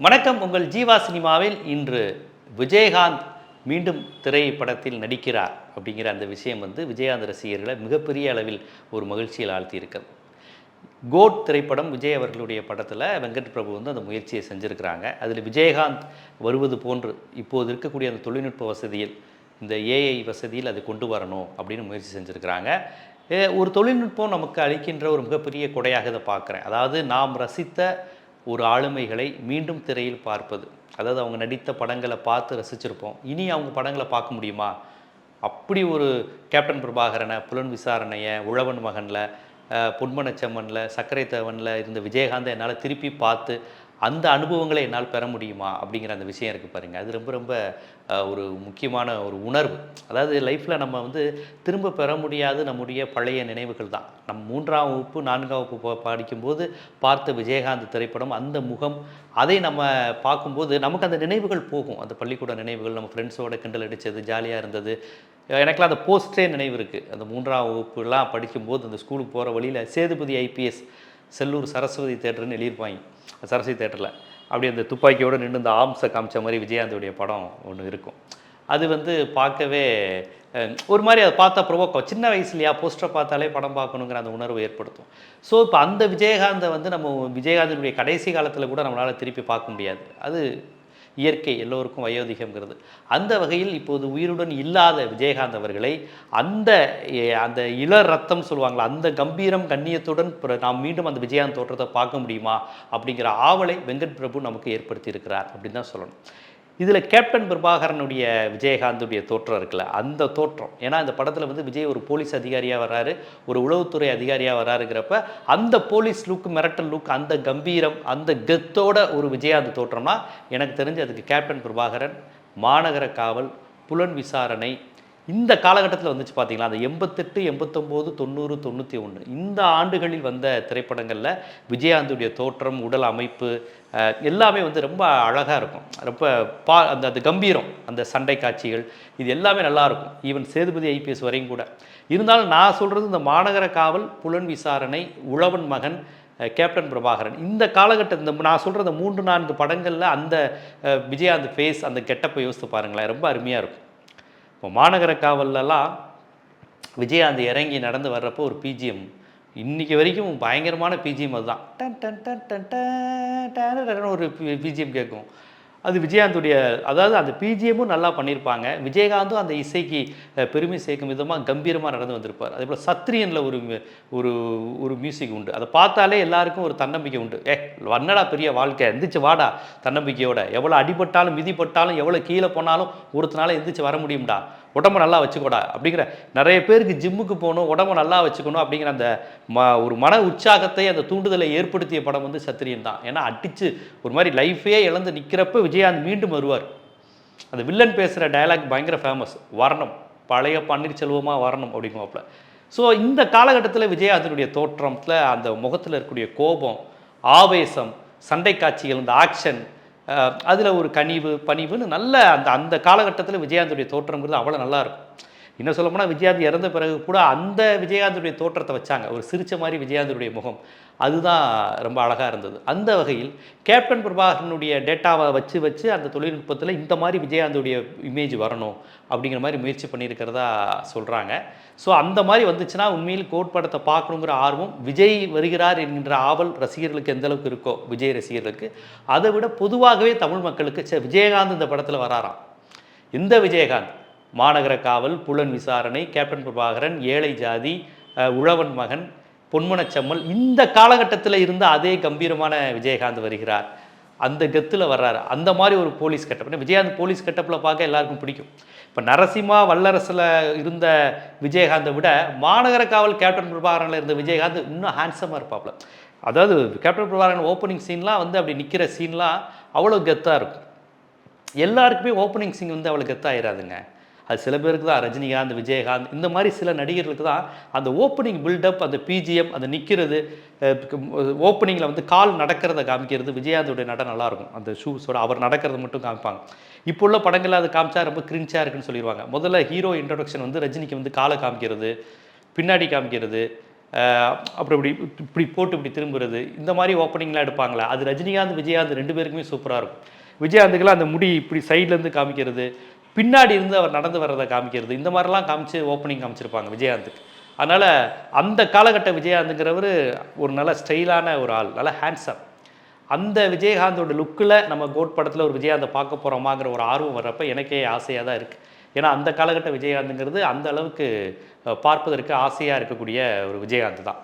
வணக்கம். உங்கள் ஜீவா சினிமாவில் இன்று விஜயகாந்த் மீண்டும் திரைப்படத்தில் நடிக்கிறார் அப்படிங்கிற அந்த விஷயம் வந்து விஜயகாந்த் ரசிகர்களை மிகப்பெரிய அளவில் ஒரு மகிழ்ச்சியில் ஆழ்த்தியிருக்கிறது கோட் திரைப்படம் விஜய் அவர்களுடைய படத்தில் வெங்கட் பிரபு வந்து அந்த முயற்சியை செஞ்சுருக்கிறாங்க. அதில் விஜயகாந்த் வருவது போன்று இப்போது இருக்கக்கூடிய அந்த தொழில்நுட்ப வசதியில் இந்த ஏஐ வசதியில் அது கொண்டு வரணும் அப்படின்னு முயற்சி செஞ்சுருக்கிறாங்க. ஒரு தொழில்நுட்பம் நமக்கு அளிக்கின்ற ஒரு மிகப்பெரிய கொடையாக இதை பார்க்குறேன். அதாவது நாம் ரசித்த ஒரு ஆளுமைகளை மீண்டும் திரையில் பார்ப்பது. அதாவது அவங்க நடித்த படங்களை பார்த்து ரசிச்சிருப்போம். இனி அவங்க படங்களை பார்க்க முடியுமா? அப்படி ஒரு கேப்டன் பிரபாகரனை புலன் விசாரணையை உழவன் மகனில் பொன்மனச்செம்மனில் சர்க்கரை தவனில் இருந்த விஜயகாந்தை என்னால் திருப்பி பார்த்து அந்த அனுபவங்களை என்னால் பெற முடியுமா அப்படிங்கிற அந்த விஷயம் இருக்குது பாருங்கள் அது ரொம்ப ரொம்ப ஒரு முக்கியமான ஒரு உணர்வு. அதாவது லைஃப்பில் நம்ம வந்து திரும்ப பெற முடியாத நம்முடைய பழைய நினைவுகள் தான். நம் மூன்றாம் வகுப்பு நான்காம் வகுப்பு படிக்கும்போது பார்த்த விஜயகாந்த் திரைப்படம் அந்த முகம் அதை நம்ம பார்க்கும்போது நமக்கு அந்த நினைவுகள் போகும். அந்த பள்ளிக்கூட நினைவுகள் நம்ம ஃப்ரெண்ட்ஸோட கிண்டல் அடித்தது ஜாலியாக இருந்தது. எனக்குலாம் அந்த போஸ்டே நினைவு இருக்குது அந்த மூன்றாம் வகுப்புலாம் படிக்கும்போது அந்த ஸ்கூலுக்கு போகிற வழியில் சேதுபதி ஐபிஎஸ் செல்லூர் சரஸ்வதி தேட்டர்னு எழுதியிருப்பாங்க. சரஸ்வதி தேட்டரில். அப்படி அந்த துப்பாக்கியோடு நின்று இந்த ஆம்ஸை காமிச்ச மாதிரி விஜயகாந்தோடைய படம் ஒன்று இருக்கும். அது வந்து பார்க்கவே ஒரு மாதிரி அதை பார்த்தா ப்ரொவோக்கம் சின்ன வயசுலையா போஸ்டரை பார்த்தாலே படம் பார்க்கணுங்கிற அந்த உணர்வு ஏற்படுத்தும். ஸோ இப்போ அந்த விஜயகாந்தை வந்து நம்ம விஜயகாந்தனுடைய கடைசி காலத்தில் கூட நம்மளால் திருப்பி பார்க்க முடியாது. அது இயற்கை எல்லோருக்கும் வயோதிகம்ங்கிறது. அந்த வகையில் இப்போது உயிருடன் இல்லாத விஜயகாந்த் அவர்களை அந்த அந்த இள ரத்தம் சொல்லுவாங்களா அந்த கம்பீரம் கண்ணியத்துடன் பிற- நாம் மீண்டும் அந்த விஜயகாந்த் தோற்றத்தை பார்க்க முடியுமா? அப்படிங்கிற ஆவலை வெங்கட் பிரபு நமக்கு ஏற்படுத்தியிருக்கிறார் அப்படின்னு தான் சொல்லணும். இதில் கேப்டன் பிரபாகரனுடைய விஜயகாந்துடைய தோற்றம் இருக்குல்ல அந்த தோற்றம். ஏன்னா இந்த படத்தில் வந்து விஜய் ஒரு போலீஸ் அதிகாரியாக வராரு ஒரு உளவுத்துறை அதிகாரியாக வராருங்கிறப்ப அந்த போலீஸ் லுக் மிரட்டல் லுக் அந்த கம்பீரம் அந்த கெத்தோட ஒரு விஜயகாந்த் தோற்றம்னா எனக்கு தெரிஞ்சு அதுக்கு கேப்டன் பிரபாகரன் மாநகர காவல் புலன் விசாரணை இந்த காலகட்டத்தில் வந்துச்சு பார்த்தீங்களா அந்த எண்பத்தெட்டு எண்பத்தொம்போது தொண்ணூறு தொண்ணூற்றி ஒன்று இந்த ஆண்டுகளில் வந்த திரைப்படங்களில் விஜயகாந்துடைய தோற்றம் உடல் அமைப்பு எல்லாமே வந்து ரொம்ப அழகாக இருக்கும். ரொம்ப பா அந்த அந்த கம்பீரம் அந்த சண்டை காட்சிகள் இது எல்லாமே நல்லாயிருக்கும் ஈவன் சேதுபதி ஐபிஎஸ் வரையும் கூட. இருந்தாலும் நான் சொல்கிறது இந்த மாநகர காவல் புலன் விசாரணை உழவன் மகன் கேப்டன் பிரபாகரன். இந்த காலகட்டம் இந்த நான் சொல்கிற இந்த மூன்று நான்கு படங்களில் அந்த அஹ், ஃபேஸ் அந்த கெட்டப்பை யோசித்து பாருங்களேன். ரொம்ப அருமையாக இருக்கும். இப்போ மாநகர காவல்லலாம் விஜயகாந்த் இறங்கி நடந்து வர்றப்போ ஒரு பிஜிஎம் இன்றைக்கி வரைக்கும் பயங்கரமான பிஜிஎம் அதுதான் டன் டன் டன் டன் டன் டன் ஒரு பிஜிஎம் கேட்கும் அது விஜயகாந்துடைய அதாவது அந்த பிஜிஎம்மும் நல்லா பண்ணியிருப்பாங்க விஜயகாந்தும் அந்த இசைக்கு பெருமை சேர்க்கும் விதமாக கம்பீரமாக நடந்து வந்திருப்பார். அதே போல் சத்ரியனில் ஒரு ஒரு ஒரு மியூசிக் உண்டு. அதை பார்த்தாலே எல்லாருக்கும் ஒரு தன்னம்பிக்கை உண்டு. ஏ வண்ணடா பெரிய வாழ்க்கை எந்திரிச்சு வாடா தன்னம்பிக்கையோட. எவ்வளோ அடிபட்டாலும் மிதிப்பட்டாலும் எவ்வளோ கீழே போனாலும் ஒருத்தனால எந்திரிச்சு வர முடியும்டா. உடம்ப நல்லா வச்சுக்கோடா அப்படிங்கிற நிறைய பேருக்கு ஜிம்முக்கு போகணும் உடம்ப நல்லா வச்சுக்கணும் அப்படிங்கிற அந்த ம ஒரு மன உற்சாகத்தை அந்த தூண்டுதலை ஏற்படுத்திய படம் வந்து சத்திரியன் தான். ஏன்னா அடிச்சு ஒரு மாதிரி லைஃபே இழந்து நிற்கிறப்ப விஜயகாந்த் மீண்டும் வருவார். அந்த வில்லன் பேசுகிற டயலாக் பயங்கர ஃபேமஸ் வரணும். பழைய பன்னீர்செல்வமாக வரணும் அப்படிங்குவாப்பில். ஸோ இந்த காலகட்டத்தில் விஜயகாந்தனுடைய தோற்றத்தில் அந்த முகத்தில் இருக்கக்கூடிய கோபம் ஆவேசம் சண்டை காட்சிகள் இந்த ஆக்ஷன் அதில் ஒரு கனிவு பணிவுன்னு நல்ல அந்த அந்த காலகட்டத்தில் விஜயகாந்துடைய தோற்றம்ங்கிறது அவ்வளோ நல்லாயிருக்கும். இன்னும் சொல்ல போனால் விஜயகாந்த் இறந்த பிறகு கூட அந்த விஜயகாந்துடைய தோற்றத்தை வச்சாங்க. ஒரு சிரிச்ச மாதிரி விஜயகாந்துடைய முகம். அதுதான் ரொம்ப அழகாக இருந்தது. அந்த வகையில் கேப்டன் பிரபாகரனுடைய டேட்டாவை வச்சு வச்சு அந்த தொழில்நுட்பத்தில் இந்த மாதிரி விஜயகாந்துடைய இமேஜ் வரணும் அப்படிங்கிற மாதிரி முயற்சி பண்ணியிருக்கிறதா சொல்கிறாங்க ஸோ அந்த மாதிரி வந்துச்சுன்னா உண்மையில் கோட் படத்தை பார்க்கணுங்கிற ஆர்வம் விஜய் வருகிறார் என்கின்ற ஆவல் ரசிகர்களுக்கு எந்த அளவுக்கு இருக்கோ விஜய் ரசிகர்களுக்கு. அதை விட பொதுவாகவே தமிழ் மக்களுக்கு ச்சே, விஜயகாந்த் இந்த படத்தில் வராராம். இந்த விஜயகாந்த் மாநகர காவல் புலன் விசாரணை கேப்டன் பிரபாகரன் ஏழை ஜாதி உழவன் மகன் பொன்முனச்சம்மல் இந்த காலகட்டத்தில் இருந்த அதே கம்பீரமான விஜயகாந்த் வருகிறார். அந்த கெத்தில் வர்றாரு. அந்த மாதிரி ஒரு போலீஸ் கெட்டப் விஜயகாந்த் போலீஸ் கெட்டப்பில் பார்க்க எல்லாருக்கும் பிடிக்கும். இப்போ நரசிம்மா வல்லரசில் இருந்த விஜயகாந்தை விட மாநகர காவல் கேப்டன் பிரபாகரனில் இருந்த விஜயகாந்த் இன்னும் ஹேண்ட்ஸமாக இருப்பாப்ல. அதாவது கேப்டன் பிரபாகரன் ஓப்பனிங் சீன்லாம் வந்து அப்படி நிற்கிற சீன்லாம் அவ்வளோ கெத்தாக இருக்கும். எல்லாருக்குமே ஓப்பனிங் சீன் வந்து அவ்வளோ கெத்தாயிராதுங்க அது சில பேருக்கு தான் ரஜினிகாந்த் விஜயகாந்த் இந்த மாதிரி சில நடிகர்களுக்கு தான் அந்த ஓப்பனிங் பில்டப் அந்த பிஜிஎம் அந்த நிற்கிறது ஓப்பனிங்கில் வந்து கால் நடக்கிறத காமிக்கிறது விஜயகாந்தோடைய நடம் நல்லாயிருக்கும். அந்த ஷூஸோட அவர் நடக்கிறத மட்டும் காமிப்பாங்க. இப்போ உள்ள படங்களில் அது காமிச்சா ரொம்ப கிரிஞ்சாக இருக்குன்னு சொல்லிடுவாங்க முதல்ல ஹீரோ இன்ட்ரடக்ஷன் வந்து ரஜினிக்கு வந்து காலை காமிக்கிறது பின்னாடி காமிக்கிறது அப்புறம் இப்படி இப்படி போட்டு இப்படி திரும்புறது இந்த மாதிரி ஓப்பனிங்லாம் எடுப்பாங்களா அது ரஜினிகாந்த் விஜயகாந்த் ரெண்டு பேருக்குமே சூப்பராக இருக்கும். விஜயகாந்துக்கெல்லாம் அந்த முடி இப்படி சைட்லேருந்து காமிக்கிறது பின்னாடி இருந்து அவர் நடந்து வர்றதை காமிக்கிறது. இந்த மாதிரிலாம் காமிச்சு ஓப்பனிங் காமிச்சிருப்பாங்க விஜயகாந்துக்கு. அதனால் அந்த காலகட்ட விஜயகாந்துங்கிறவர் ஒரு நல்ல ஸ்டைலான ஒரு ஆள் நல்ல ஹேண்ட்ஸம் அந்த விஜயகாந்தோட லுக்கில் நம்ம கோட் படத்தில் ஒரு விஜயகாந்தை பார்க்க போகிறோமாங்கிற ஒரு ஆர்வம் வர்றப்ப எனக்கே ஆசையாக தான் இருக்குது ஏன்னா அந்த காலகட்ட விஜயகாந்துங்கிறது அந்த அளவுக்கு பார்ப்பதற்கு ஆசையாக இருக்கக்கூடிய ஒரு விஜயகாந்த் தான்.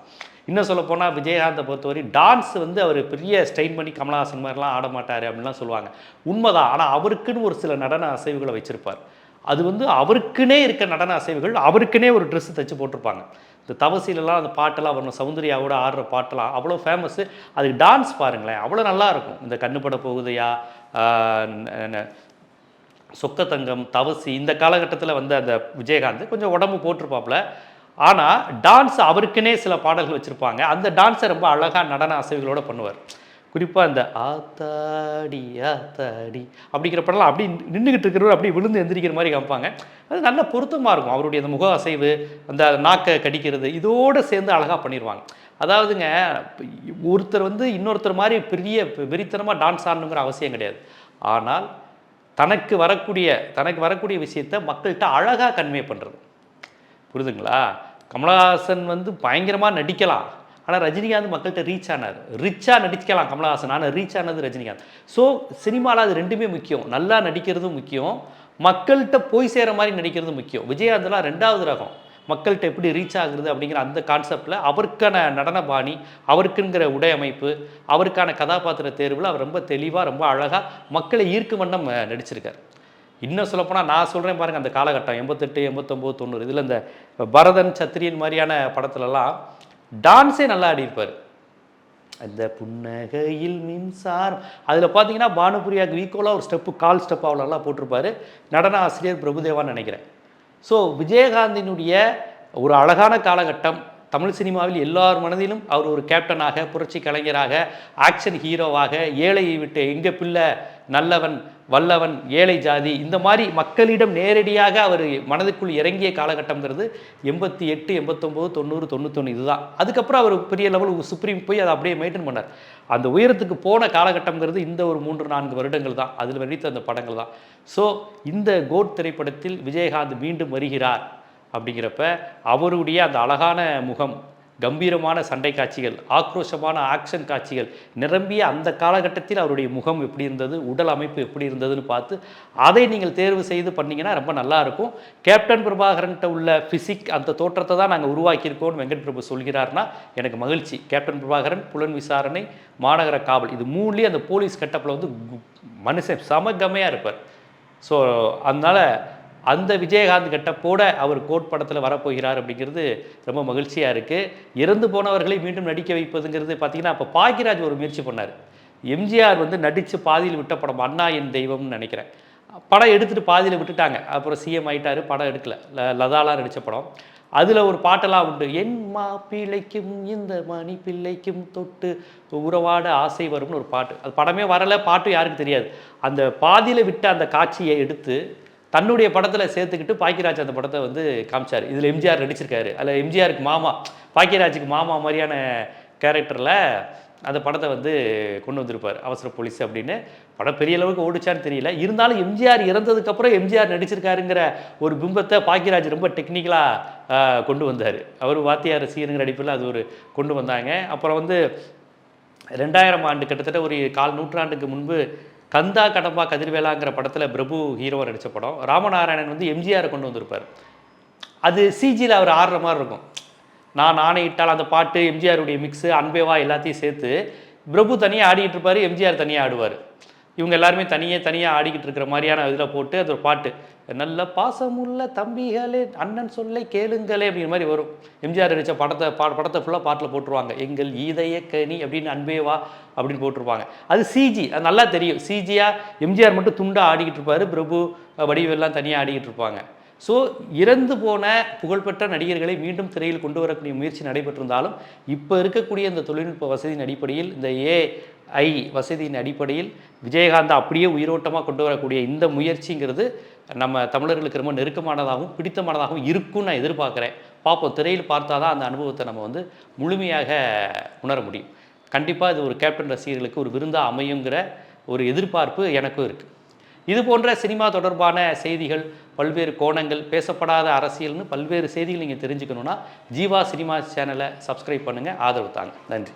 இன்னும் சொல்ல போனால் விஜயகாந்தை பொறுத்தவரை டான்ஸ் வந்து அவர் பெரிய ஸ்டைன் பண்ணி கமலஹாசன் மாதிரிலாம் ஆட மாட்டார் அப்படின்லாம் சொல்லுவாங்க. உண்மைதான். ஆனால் அவருக்குன்னு ஒரு சில நடன அசைவுகளை வச்சுருப்பார். அது வந்து அவருக்குன்னே இருக்க நடன அசைவுகள் அவருக்குனே ஒரு ட்ரெஸ் தைச்சு போட்டிருப்பாங்க. இந்த தவசிலெலாம் அந்த பாட்டெல்லாம் வரணும் சௌந்தர்யாவோட ஆடுற பாட்டெல்லாம் அவ்வளோ ஃபேமஸ்ஸு அதுக்கு டான்ஸ் பாருங்களேன் அவ்வளோ நல்லாயிருக்கும் இந்த கண்ணுப்பட போகுதையா சொக்கத்தங்கம் தவசி இந்த காலகட்டத்தில் வந்த அந்த விஜயகாந்த் கொஞ்சம் உடம்பு போட்டிருப்பாப்புல. ஆனால் டான்ஸ் அவருக்குன்னே சில பாடல்கள் வச்சுருப்பாங்க. அந்த டான்ஸை ரொம்ப அழகாக நடன அசைவுகளோடு பண்ணுவார். குறிப்பாக அந்த ஆத்தாடி ஆத்தாடி அப்படிங்கிற படம்லாம் அப்படி நின்றுக்கிட்டு இருக்கிறவர் அப்படி விழுந்து எந்திரிக்கிற மாதிரி காமிப்பாங்க. அது நல்ல பொருத்தமாக இருக்கும். அவருடைய அந்த முக அசைவு அந்த நாக்கை கடிக்கிறது இதோடு சேர்ந்து அழகாக பண்ணிடுவாங்க அதாவதுங்க ஒருத்தர் வந்து இன்னொருத்தர் மாதிரி பெரிய வெறித்தனமாக டான்ஸ் ஆடணுங்கிற அவசியம் கிடையாது. ஆனால் தனக்கு வரக்கூடிய தனக்கு வரக்கூடிய விஷயத்தை மக்கள்கிட்ட அழகாக கன்வே பண்ணுறது புரிதுங்களா? கமலஹாசன் வந்து பயங்கரமாக நடிக்கலாம். ஆனால் ரஜினிகாந்த் மக்கள்கிட்ட ரீச் ஆனார். ரிச்சாக நடிக்கலாம் கமலஹாசன். ஆனால் ரீச் ஆனது ரஜினிகாந்த். ஸோ சினிமாவில் அது ரெண்டுமே முக்கியம். நல்லா நடிக்கிறதும் முக்கியம். மக்கள்கிட்ட போய் சேர மாதிரி நடிக்கிறதும் முக்கியம். விஜயகாந்த்லாம் ரெண்டாவது ரகம். மக்கள்கிட்ட எப்படி ரீச் ஆகுறது அப்படிங்கிற அந்த கான்செப்டில் அவருக்கான நடன பாணி அவருக்குங்கிற உடை அமைப்பு அவருக்கான கதாபாத்திர தேர்வில் அவர் ரொம்ப தெளிவாக ரொம்ப அழகாக மக்களை ஈர்க்கும் வண்ணம் நடிச்சிருக்கார். இன்னும் சொல்லப்போனால் நான் சொல்கிறேன் பாருங்கள் அந்த காலகட்டம் எண்பத்தெட்டு எண்பத்தொம்போது தொண்ணூறு இதில் இந்த பரதன் சத்திரியன் மாதிரியான படத்துலலாம் டான்ஸே நல்லா ஆடியிருப்பார். அந்த புன்னகையில் மின்சாரம். அதில் பார்த்தீங்கன்னா பானுபுரியாவுக்கு ஈக்குவலாக ஒரு ஸ்டெப்பு கால் ஸ்டெப் அவ்வளோலாம் போட்டிருப்பாரு. நடன ஆசிரியர் பிரபுதேவான்னு நினைக்கிறேன். ஸோ விஜயகாந்தினுடைய ஒரு அழகான காலகட்டம். தமிழ் சினிமாவில் எல்லார் மனதிலும் அவர் ஒரு கேப்டனாக புரட்சி கலைஞராக ஆக்ஷன் ஹீரோவாக ஏழையை விட்டு எங்கே பிள்ளை நல்லவன் வல்லவன் ஏழை ஜாதி இந்த மாதிரி மக்களிடம் நேரடியாக அவர் மனதுக்குள் இறங்கிய காலகட்டம்ங்கிறது எண்பத்தி எட்டு எண்பத்தொம்போது தொண்ணூறு தொண்ணூத்தொன்று இதுதான். அதுக்கப்புறம் அவர் பெரிய லெவல் சுப்ரீம் போய் அதை அப்படியே மெயின்டைன் பண்ணார். அந்த உயரத்துக்கு போன காலகட்டம்ங்கிறது இந்த ஒரு மூன்று நான்கு வருடங்கள் தான். அதில் நடித்த அந்த படங்கள் தான். ஸோ இந்த கோட் திரைப்படத்தில் விஜயகாந்த் மீண்டும் வருகிறார் அப்படிங்கிறப்ப அவருடைய அந்த அழகான முகம் கம்பீரமான சண்டை காட்சிகள் ஆக்ரோஷமான ஆக்ஷன் காட்சிகள் நிரம்பிய அந்த காலகட்டத்தில் அவருடைய முகம் எப்படி இருந்தது உடல் அமைப்பு எப்படி இருந்ததுன்னு பார்த்து அதை நீங்கள் தேர்வு செய்து பண்ணீங்கன்னா ரொம்ப நல்லாயிருக்கும் கேப்டன் பிரபாகரன்கிட்ட உள்ள ஃபிசிக் அந்த தோற்றத்தை தான் நாங்கள் உருவாக்கியிருக்கோம்னு வெங்கட் பிரபு சொல்கிறார்னா எனக்கு மகிழ்ச்சி. கேப்டன் பிரபாகரன் புலன் விசாரணை மாநகர காவல் இது மூணுலேயும் அந்த போலீஸ் கட்டப்பில் வந்து கு- மனுஷன் சமகமையாக இருப்பார். ஸோ அதனால் அந்த விஜயகாந்த் கட்டப்போட அவர் கோட் படத்தில் வரப்போகிறார் அப்படிங்கிறது ரொம்ப மகிழ்ச்சியாக இருக்குது இறந்து போனவர்களை மீண்டும் நடிக்க வைப்பதுங்கிறது பார்த்தீங்கன்னா அப்போ பாக்கியராஜ் ஒரு முயற்சி பண்ணார். எம்ஜிஆர் வந்து நடித்து பாதியில் விட்ட படம் அண்ணா என் தெய்வம்னு நினைக்கிறேன். படம் எடுத்துகிட்டு பாதியில் விட்டுட்டாங்க. அப்புறம் சிஎம் ஆயிட்டார் படம் எடுக்கல. ல- லதாலாம் நடித்த படம். அதில் ஒரு பாட்டெல்லாம் உண்டு என் மா பிள்ளைக்கும் இந்த மணி பிள்ளைக்கும் தொட்டு உறவாட ஆசை வரும்னு ஒரு பாட்டு. அது படமே வரலை பாட்டு யாருக்கும் தெரியாது. அந்த பாதியில் விட்ட அந்த காட்சியை எடுத்து தன்னுடைய படத்தில் சேர்த்துக்கிட்டு பாக்கியராஜ் அந்த படத்தை வந்து காமிச்சார். இதில் எம்ஜிஆர் நடிச்சிருக்காரு. அதில் எம்ஜிஆருக்கு மாமா பாக்கியராஜுக்கு மாமா மாதிரியான கேரக்டரில் அந்த படத்தை வந்து கொண்டு வந்திருப்பார். அவசர போலீஸ் அப்படின்னு. படம் பெரிய அளவுக்கு ஓடிச்சான்னு தெரியல. இருந்தாலும் எம்ஜிஆர் இறந்ததுக்கப்புறம் எம்ஜிஆர் நடிச்சிருக்காருங்கிற ஒரு பிம்பத்தை பாக்கியராஜ் ரொம்ப டெக்னிக்கலாக கொண்டு வந்தார். அவர் வாத்தியார் ரசிகருங்கிற அடிப்பில் அது ஒரு கொண்டு வந்தாங்க. அப்புறம் வந்து ரெண்டாயிரம் ஆண்டு கிட்டத்தட்ட ஒரு கால் நூற்றாண்டுக்கு முன்பு கந்தா கடம்பா கதிர்வேலாங்கிற படத்தில் பிரபு ஹீரோவாக நடித்த படம். ராமநாராயணன் வந்து எம்ஜிஆரை கொண்டு வந்திருப்பார். அது சிஜியில் அவர் ஆடுற மாதிரி இருக்கும். நான் ஆணையிட்டால் அந்த பாட்டு எம்ஜிஆருடைய மிக்ஸு அன்பேவா எல்லாத்தையும் சேர்த்து பிரபு தனியாக ஆடிக்கிட்டு இருப்பார் எம்ஜிஆர் தனியாக ஆடுவார். இவங்க எல்லாருமே தனியே தனியாக ஆடிக்கிட்டு இருக்கிற மாதிரியான இதில் போட்டு அது ஒரு பாட்டு. நல்ல பாசமுள்ள தம்பிகளே அண்ணன் சொல்லை கேளுங்களே அப்படிங்கிற மாதிரி வரும். எம்ஜிஆர் நடித்த படத்தை பா படத்தை ஃபுல்லாக பாட்டில் போட்டுருவாங்க. எங்கள் ஈதய கனி அப்படின்னு அன்பேவா அப்படின்னு போட்டிருப்பாங்க. அது சிஜி அது நல்லா தெரியும். சிஜியாக எம்ஜிஆர் மட்டும் துண்டாக ஆடிக்கிட்டு இருப்பார். பிரபு வடிவெல்லாம் தனியாக ஆடிக்கிட்டு இருப்பாங்க. ஸோ இறந்து போன புகழ்பெற்ற நடிகர்களை மீண்டும் திரையில் கொண்டு வரக்கூடிய முயற்சி நடைபெற்றிருந்தாலும் இப்போ இருக்கக்கூடிய இந்த தொழில்நுட்ப வசதியின் அடிப்படையில் இந்த ஏ ஐ வசதியின் அடிப்படையில் விஜயகாந்தை அப்படியே உயிரோட்டமாக கொண்டு வரக்கூடிய இந்த முயற்சிங்கிறது நம்ம தமிழர்களுக்கு ரொம்ப நெருக்கமானதாகவும் பிடித்தமானதாகவும் இருக்கும்னு நான் எதிர்பார்க்குறேன். பார்ப்போம். திரையில் பார்த்தா தான் அந்த அனுபவத்தை நம்ம வந்து முழுமையாக உணர முடியும். கண்டிப்பாக இது ஒரு கேப்டன் ரசிகர்களுக்கு ஒரு விருந்தாக அமையுங்கிற ஒரு எதிர்பார்ப்பு எனக்கும் இருக்குது இது போன்ற சினிமா தொடர்பான செய்திகள் பல்வேறு கோணங்கள் பேசப்படாத அரசியல்னு பல்வேறு செய்திகள் நீங்கள் தெரிஞ்சுக்கணுன்னா ஜீவா சினிமா சேனலை சப்ஸ்கிரைப் பண்ணுங்கள் ஆதரவு தாங்க. நன்றி.